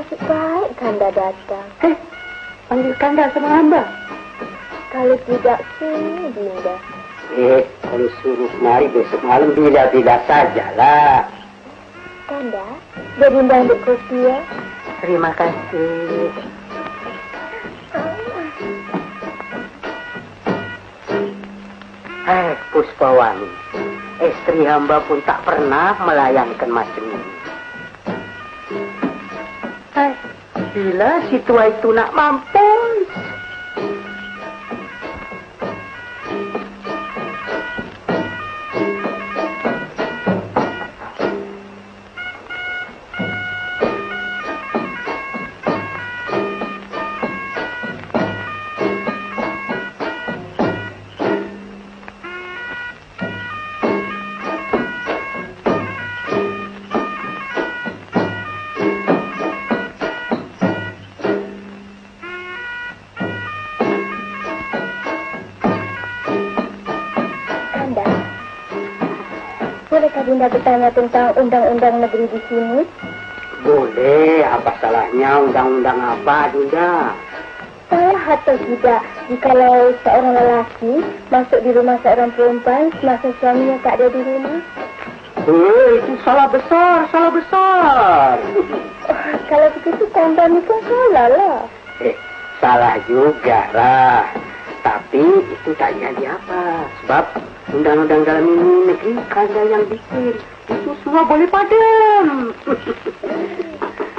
Nasib baik Kanda datang. Eh, panggil Kanda sama hamba. Kalau tidak sini Dinda. Eh, kalau suruh mari besok malam bila tidak sajalah. Kanda, Dinda ambil kopi ya. Terima kasih. Eh, Puspawani, istri hamba pun tak pernah melayangkan macam ini. Eh, bila si tua itu nak mampus, bolehkah Dinda bertanya tentang undang-undang negeri di sini? boleh. Apa salahnya undang-undang apa, Dinda? Salah atau tidak, jikalau seorang lelaki masuk di rumah seorang perempuan semasa suaminya tak ada di rumah? Eh, itu salah besar, salah besar. Oh, kalau begitu Kanda ni pun salah lah. Eh, salah juga lah. Tapi itu tak jadi apa. Sebab undang-undang dalam ini negeri kanda yang bikin. Itu semua boleh padam.